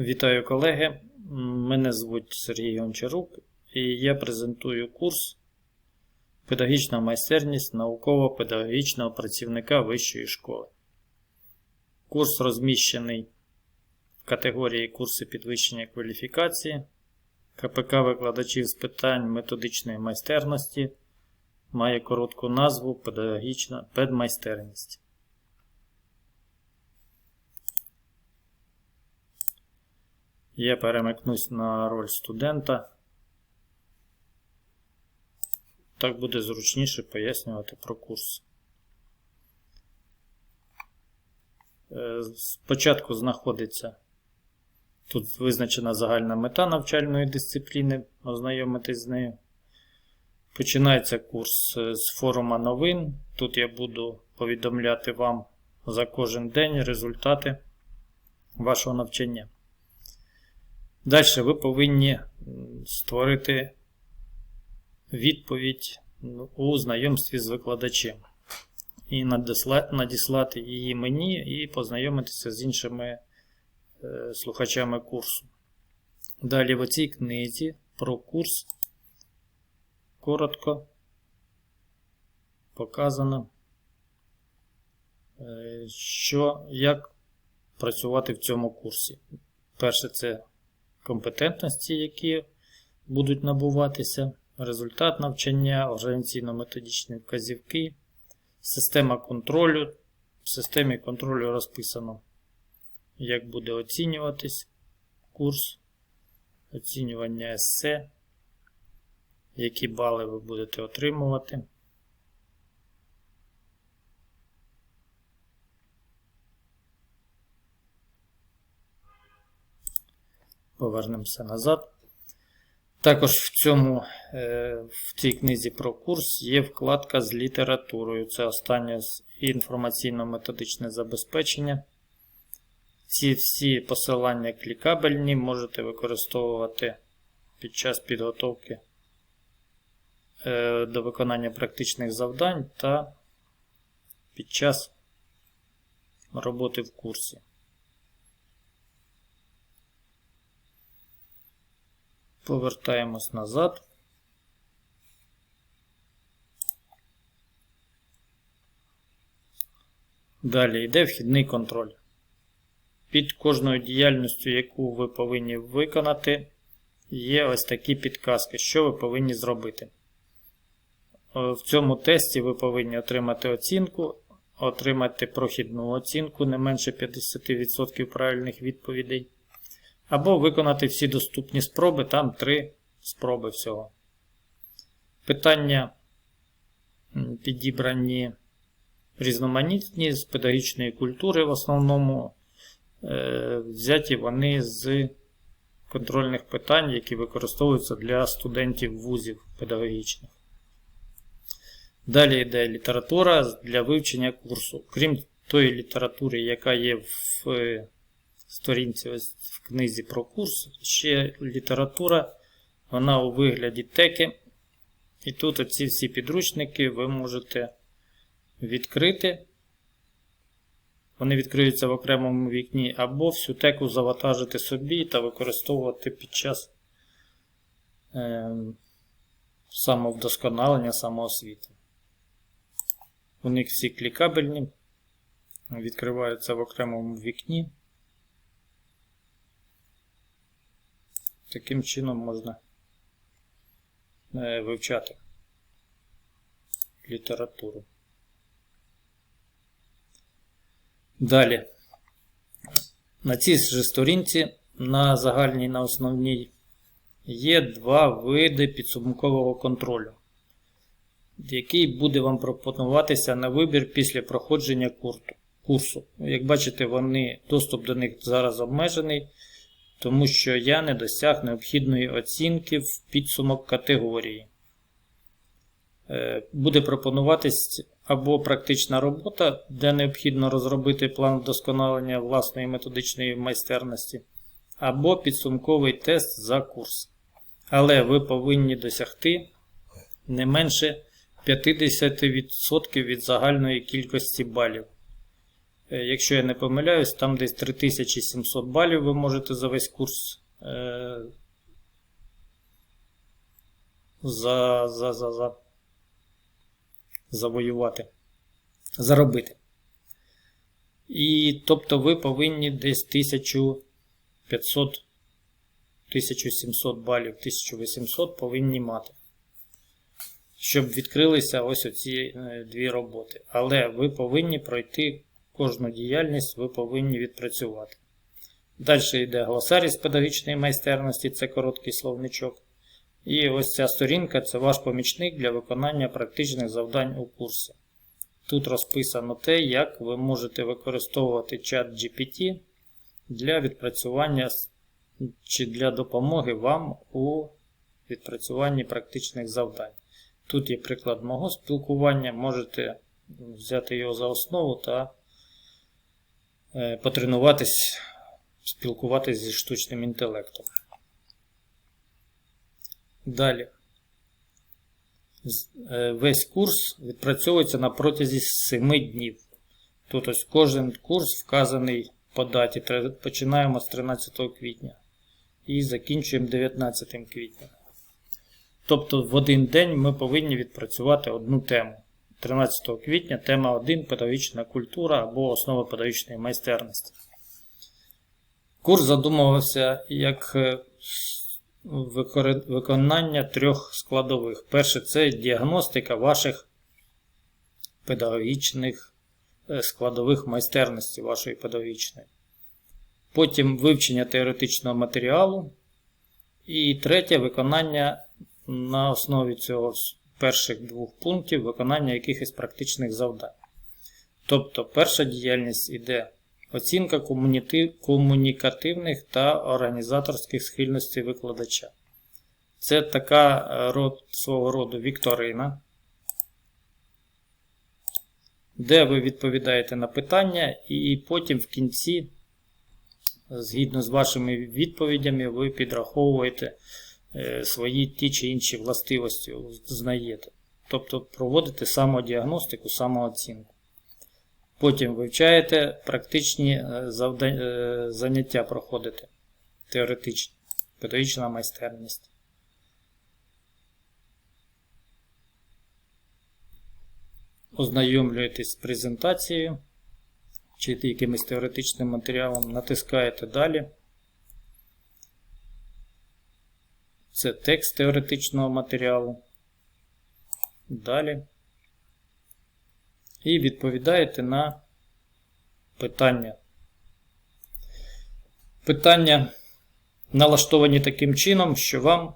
Вітаю колеги. Мене звуть Сергій Гончарук і я презентую курс Педагогічна майстерність науково-педагогічного працівника вищої школи. Курс розміщений в категорії курси підвищення кваліфікації КПК викладачів з питань методичної майстерності. Має коротку назву Педагогічна педмайстерність. Я перемикнусь на роль студента. Так буде зручніше пояснювати про курс. Е, Спочатку знаходиться тут визначена загальна мета навчальної дисципліни, ознайомитись з нею. Починається курс е, з форума новин. Тут я буду повідомляти вам за кожен день результати вашого навчання. Далі ви повинні створити відповідь у знайомстві з викладачем і надіслати її мені і познайомитися з іншими е, слухачами курсу. Далі в цій книзі про курс коротко показано, е, що, як працювати в цьому курсі. Перше, це компетентності, які будуть набуватися, результат навчання, організаційно-методичні вказівки, система контролю. В системі контролю розписано, як буде оцінюватись курс, оцінювання есе, які бали ви будете отримувати. Повернемося назад. Також в цьому, е, в цій книзі про курс є вкладка з літературою. Це останнє інформаційно-методичне забезпечення. Ці всі посилання клікабельні можете використовувати під час підготовки е, до виконання практичних завдань та під час роботи в курсі. Повертаємось назад. Далі йде вхідний контроль. Під кожною діяльністю, яку ви повинні виконати, є ось такі підказки, що ви повинні зробити. В цьому тесті ви повинні отримати оцінку, отримати прохідну оцінку не менше 50% правильних відповідей. Або виконати всі доступні спроби, там три спроби всього. Питання підібрані різноманітні з педагогічної культури, в основному е, взяті вони з контрольних питань, які використовуються для студентів вузів педагогічних. Далі йде література для вивчення курсу. Крім тої літератури, яка є в сторінці в книзі про курс, ще література, вона у вигляді теки. І тут оці всі підручники ви можете відкрити. Вони відкриються в окремому вікні, або всю теку завантажити собі та використовувати під час е, самовдосконалення, самоосвіти. У них всі клікабельні, відкриваються в окремому вікні. Таким чином можна е, вивчати літературу. Далі. На цій же сторінці на загальній на основній є два види підсумкового контролю, який буде вам пропонуватися на вибір після проходження курсу. Як бачите, вони, доступ до них зараз обмежений тому що я не досяг необхідної оцінки в підсумок категорії. Е, буде пропонуватись або практична робота, де необхідно розробити план вдосконалення власної методичної майстерності, або підсумковий тест за курс. Але ви повинні досягти не менше 50% від загальної кількості балів. Е, Якщо я не помиляюсь, там десь 3700 балів ви можете за весь курс е, за, за, за, за, завоювати, заробити. І тобто ви повинні десь 1500, 1700 балів, 1800 повинні мати. Щоб відкрилися ось оці е, дві роботи. Але ви повинні пройти кожну діяльність, ви повинні відпрацювати. Далі йде глосарій з педагогічної майстерності, це короткий словничок. І ось ця сторінка це ваш помічник для виконання практичних завдань у курсі. Тут розписано те, як ви можете використовувати чат GPT для відпрацювання чи для допомоги вам у відпрацюванні практичних завдань. Тут є приклад мого спілкування, можете взяти його за основу та потренуватись, спілкуватись зі штучним інтелектом. Далі. Е, весь курс відпрацьовується на протязі 7 днів. Тут ось кожен курс вказаний по даті. Починаємо з 13 квітня і закінчуємо 19 квітня. Тобто в один день ми повинні відпрацювати одну тему. 13 квітня тема 1 педагогічна культура або основа педагогічної майстерності. Курс задумувався як е, виконання трьох складових. Перше це діагностика ваших педагогічних е, складових майстерності вашої педагогічної. Потім вивчення теоретичного матеріалу. І третє виконання на основі цього перших двох пунктів виконання якихось практичних завдань. Тобто, перша діяльність іде оцінка комунікативних та організаторських схильностей викладача. Це така е, род, свого роду вікторина, де ви відповідаєте на питання, і потім в кінці, згідно з вашими відповідями, ви підраховуєте свої ті чи інші властивості, знаєте. Тобто проводите самодіагностику, самооцінку. Потім вивчаєте практичні е, заняття проходите. Теоретичні, педагогічна майстерність. Ознайомлюєтесь з презентацією чи якимось теоретичним матеріалом, натискаєте далі. Це текст теоретичного матеріалу. Далі. І відповідаєте на питання. Питання налаштовані таким чином, що вам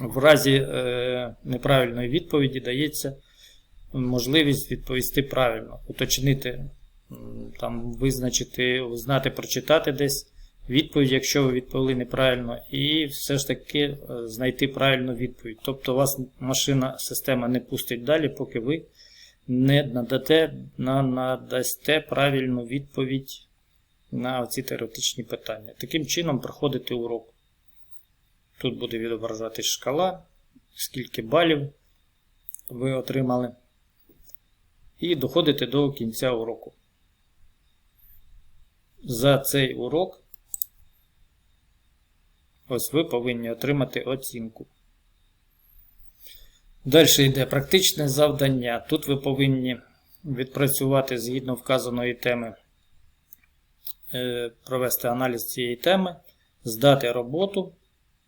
в разі е, неправильної відповіді дається можливість відповісти правильно, уточнити, там, визначити, знати, прочитати десь відповідь, якщо ви відповіли неправильно, і все ж таки е, знайти правильну відповідь. Тобто вас машина, система не пустить далі, поки ви не надате, надасте правильну відповідь на ці теоретичні питання. Таким чином проходити урок. Тут буде відображатись шкала, скільки балів ви отримали. І доходите до кінця уроку. За цей урок ось ви повинні отримати оцінку. Далі йде практичне завдання. Тут ви повинні відпрацювати згідно вказаної теми, е, провести аналіз цієї теми, здати роботу,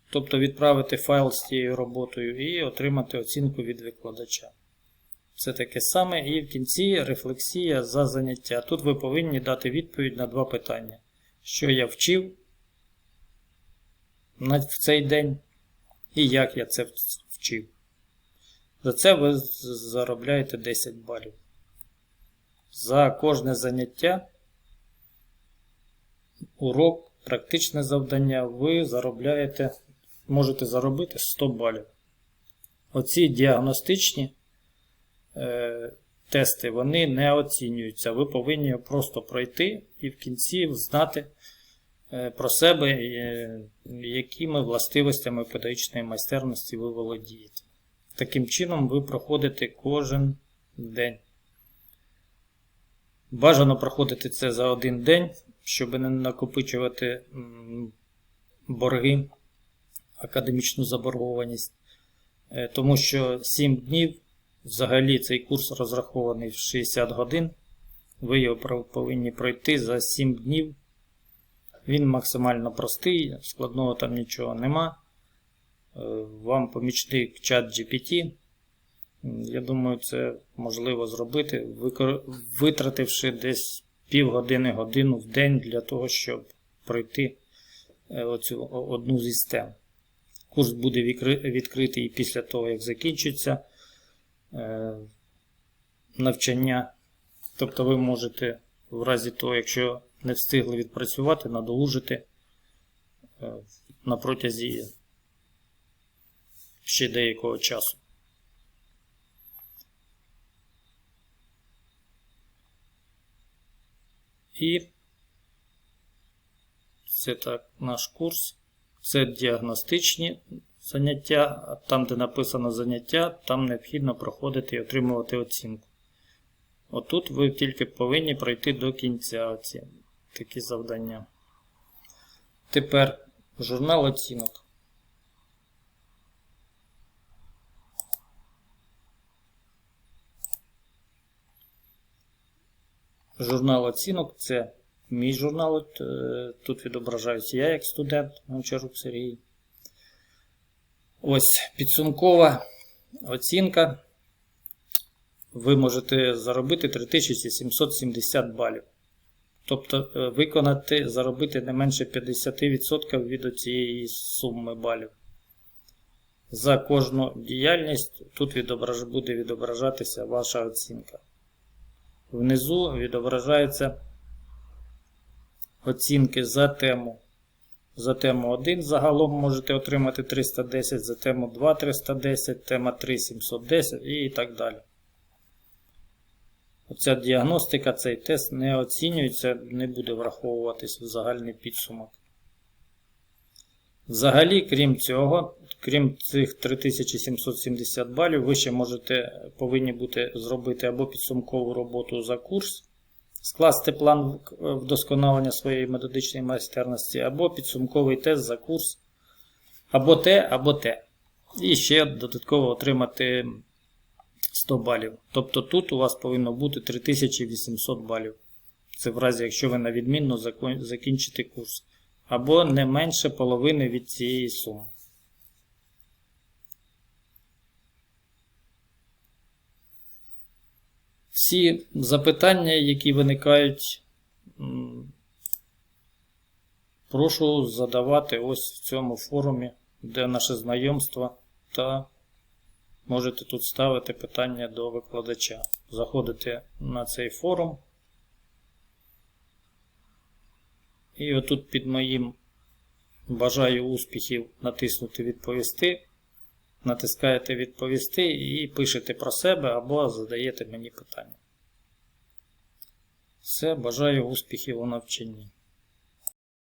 тобто відправити файл з цією роботою і отримати оцінку від викладача. Це таке саме. І в кінці рефлексія за заняття. Тут ви повинні дати відповідь на два питання: що я вчив в цей день, і як я це вчив. За це ви заробляєте 10 балів. За кожне заняття, урок, практичне завдання, ви заробляєте, можете заробити 100 балів. Оці діагностичні е, тести вони не оцінюються. Ви повинні просто пройти і в кінці знати про себе, е, якими властивостями педагогічної майстерності ви володієте. Таким чином ви проходите кожен день. Бажано проходити це за один день, щоб не накопичувати борги, академічну заборгованість. Е, Тому що 7 днів взагалі цей курс розрахований в 60 годин. Ви його повинні пройти за 7 днів. Він максимально простий, складного там нічого нема. Е, Вам помічник чат GPT. Я думаю, це можливо зробити, витративши десь півгодини годину в день для того, щоб пройти е, оцю одну зі тем. Курс буде відкритий після того, як закінчиться е, навчання. Тобто ви можете, в разі того, якщо не встигли відпрацювати, надолужити е, на протязі ще деякого часу. І це так наш курс. Це діагностичні заняття. Там, де написано заняття, там необхідно проходити і отримувати оцінку. Отут ви тільки повинні пройти до кінця оці такі завдання. Тепер журнал оцінок. Журнал оцінок це мій журнал. Е, Тут відображаюся я як студент Гончарук Сергій. Ось підсумкова оцінка. Ви можете заробити 3770 балів. Тобто е, виконати, заробити не менше 50% від цієї суми балів. За кожну діяльність тут відображ, буде відображатися ваша оцінка. Внизу відображаються оцінки за тему. За тему 1 загалом можете отримати 310, за тему 2 310, тема 3 710 і так далі. Оця діагностика, цей тест не оцінюється, не буде враховуватись в загальний підсумок. Взагалі, крім цього, крім цих 3770 балів, ви ще можете, повинні бути зробити або підсумкову роботу за курс, скласти план вдосконалення своєї методичної майстерності, або підсумковий тест за курс, або те, або те. І ще додатково отримати 100 балів. Тобто тут у вас повинно бути 3800 балів. Це в разі, якщо ви на відмінно закінчите курс. Або не менше половини від цієї суми. Всі запитання, які виникають, прошу задавати ось в цьому форумі, де наше знайомство, та можете тут ставити питання до викладача. Заходите на цей форум. І отут під моїм бажаю успіхів натиснути відповісти. Натискаєте відповісти і пишете про себе або задаєте мені питання. Все, бажаю успіхів у навчанні.